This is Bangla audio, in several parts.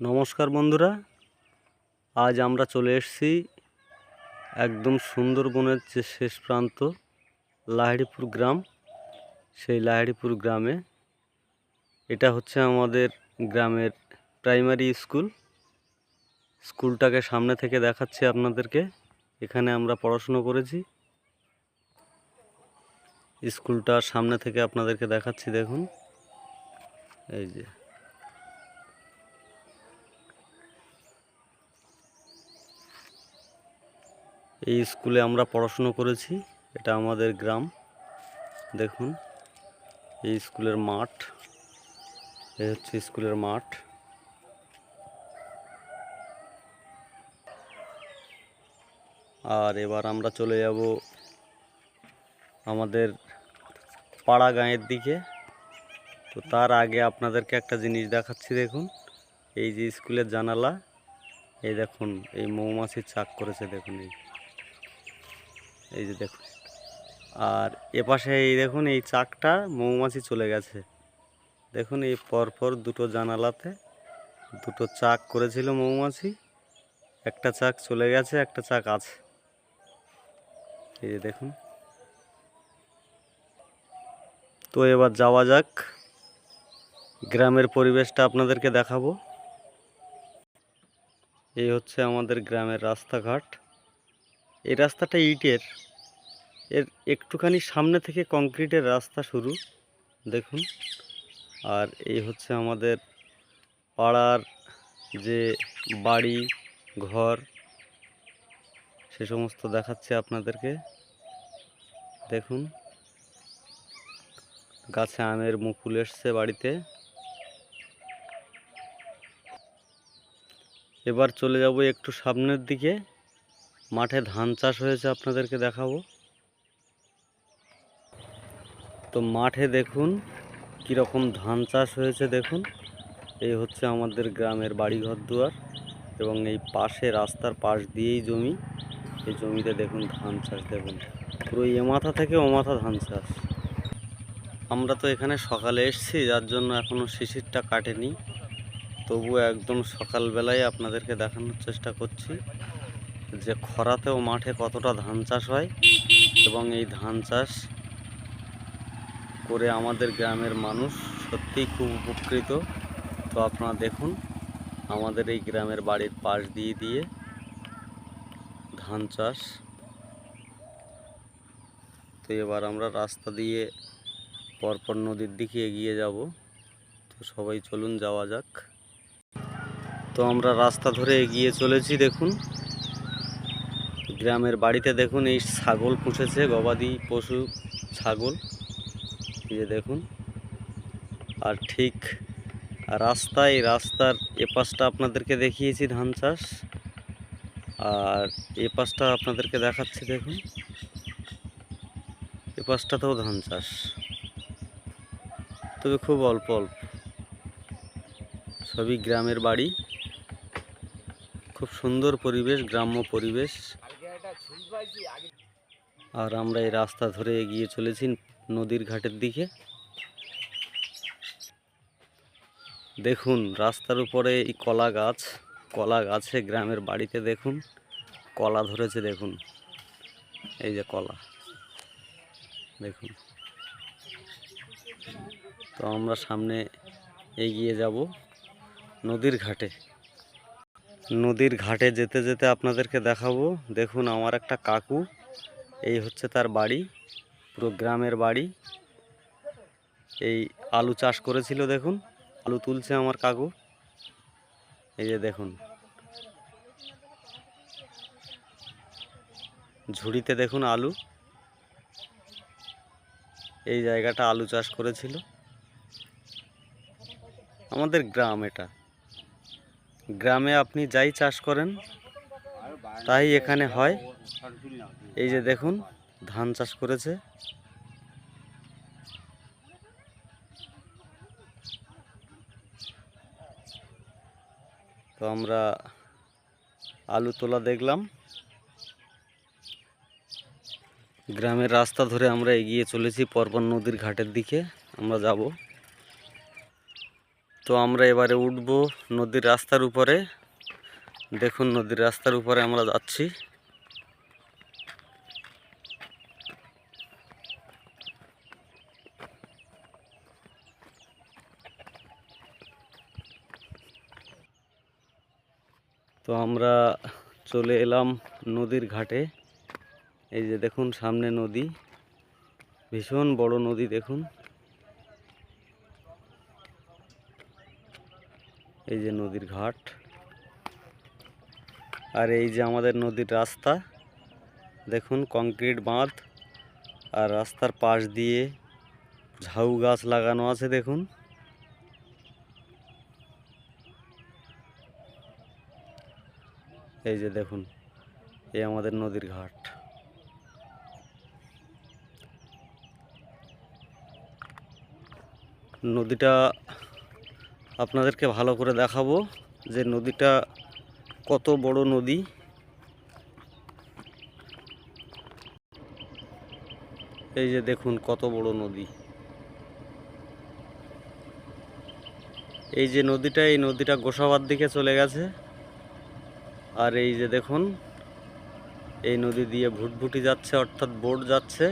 নমস্কার বন্ধুরা, আজ আমরা চলে এসেছি একদম সুন্দরবনের যে শেষ প্রান্ত, লাহিড়িপুর গ্রাম। সেই লাহিড়িপুর গ্রামে, এটা হচ্ছে আমাদের গ্রামের প্রাইমারি স্কুল স্কুলটাকে সামনে থেকে দেখাচ্ছি আপনাদেরকে, এখানে আমরা পড়াশুনো করেছি। স্কুলটা সামনে থেকে আপনাদেরকে দেখাচ্ছি, দেখুন। এই যে। এই স্কুলে আমরা পড়াশুনো করেছি, এটা আমাদের গ্রাম। দেখুন, এই স্কুলের মাঠ এই হচ্ছে স্কুলের মাঠ। আর এবার আমরা চলে যাব আমাদের পাড়া গাঁয়ের দিকে। তো তার আগে আপনাদেরকে একটা জিনিস দেখাচ্ছি, দেখুন। এই যে স্কুলের জানালা, এই দেখুন, এই মৌমাছির চাক করেছে, দেখুন এই। এই যে দেখুন। আর এপাশে এই দেখুন এই চাকটা মৌমাছি চলে গেছে। দেখুন এই পরপর দুটো জানালাতে দুটো চাক করেছিল মৌমাছি। একটা চাক চলে গেছে, একটা চাক আছে। এই যে দেখুন। তো এবার যাওয়া যাক। গ্রামের পরিবেশটা আপনাদেরকে দেখাবো। এই হচ্ছে আমাদের গ্রামের রাস্তাঘাট। এই রাস্তাটা ইটের। এর একটুখানি সামনে থেকে কংক্রিটের রাস্তা শুরু, দেখুন। আর এই হচ্ছে আমাদের পাড়ার যে বাড়ি, ঘর, সে সমস্ত দেখাচ্ছে আপনাদেরকে। দেখুন, গাছে আমের মুকুল এসছে বাড়িতে। এবার চলে যাব একটু সামনের দিকে। মাঠে ধান চাষ হয়েছে আপনাদেরকে দেখাবো। তো মাঠে দেখুন কীরকম ধান চাষ হয়েছে, দেখুন। এই হচ্ছে আমাদের গ্রামের বাড়িঘর দুয়ার এবং এই পাশে রাস্তার পাশ দিয়েই জমি। এই জমিতে দেখুন ধান চাষ, দেখুন। পুরো এ মাথা থেকে ও মাথা ধান চাষ। আমরা তো এখানে সকালে এসেছি, যার জন্য এখনও শিশিরটা কাটেনি। তবুও একদম সকালবেলায় আপনাদেরকে দেখানোর চেষ্টা করছি। যে খরাতেও মাঠে কতটা ধান চাষ হয় এবং এই ধান চাষ করে আমাদের গ্রামের মানুষ সত্যিই খুব উপকৃত। তো আপনারা দেখুন, আমাদের এই গ্রামের বাড়ির পাশ দিয়ে দিয়ে ধান চাষ। তো এবার আমরা রাস্তা দিয়ে পরপর নদীর দিকে এগিয়ে যাব। তো সবাই চলুন যাওয়া যাক। তো আমরা রাস্তা ধরে এগিয়ে চলেছি, দেখুন। গ্রামের বাড়িতে দেখুন, এই ছাগল পুষেছে, গবাদি পশু ছাগল। এই দেখুন, আর ঠিক রাস্তায়, রাস্তার এপাশটা আপনাদেরকে দেখিয়েছি ধান চাষ। আর এ পাশটা আপনাদেরকে দেখাচ্ছি, দেখুন এ পাশটাতেও ধান চাষ। তবে খুব অল্প অল্প। সবই গ্রামের বাড়ি। খুব সুন্দর পরিবেশ, গ্রাম্য পরিবেশ। আর আমরা এই রাস্তা ধরে এগিয়ে চলেছি নদীর ঘাটের দিকে। দেখুন, রাস্তার উপরে এই কলা গাছ, কলা গাছে গ্রামের বাড়িতে দেখুন, কলা ধরেছে দেখুন, এই যে কলা, দেখুন। তো আমরা সামনে এগিয়ে যাব নদীর ঘাটে। নদীর ঘাটে যেতে যেতে আপনাদেরকে দেখাবো। দেখুন আমার একটা কাকু, এই হচ্ছে তার বাড়ি, পুরো গ্রামের বাড়ি। এই আলু চাষ করেছিল, দেখুন। আলু তুলছে আমার কাকু। এই যে দেখুন। ঝুড়িতে দেখুন আলু। এই জায়গাটা আলু চাষ করেছিল। আমাদের গ্রাম এটা। গ্রামে আপনি যাই চাষ করেন, তাই এখানে হয়। এই যে দেখুন, ধান চাষ করেছে। তো আমরা আলু তোলা দেখলাম। গ্রামের রাস্তা ধরে আমরা এগিয়ে চলেছি পরপর নদীর ঘাটের দিকে। আমরা যাব। তো আমরা এবারে উঠব নদীর রাস্তার উপরে। দেখুন নদীর রাস্তার উপরে আমরা যাচ্ছি। তো আমরা চলে এলাম নদীর ঘাটে। এই যে দেখুন সামনে নদী। ভীষণ বড় নদী দেখুন। এই যে নদীর ঘাট। আর এই যে আমাদের নদীর রাস্তা, দেখুন কংক্রিট বাঁধ আর রাস্তার পাশ দিয়ে ঝাউ গাছ লাগানো আছে, দেখুন। এই যে দেখুন, এই আমাদের নদীর ঘাট। নদীটা আপনাদেরকে ভালো করে দেখাবো যে নদীটা কত বড় নদী। এই যে দেখুন কত বড় নদী। এই যে নদীটা, এই নদীটা গোসাবার দিকে চলে গেছে। আর এই যে দেখুন, এই নদী দিয়ে ভুটভুটি যাচ্ছে, অর্থাৎ বোট যাচ্ছে।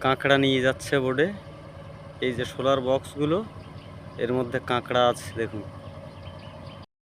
কাঁকড়া নিয়ে যাচ্ছে বোটে। এই যে সোলার বক্সগুলো। এর মধ্যে কাঁকড়া আছে দেখুন।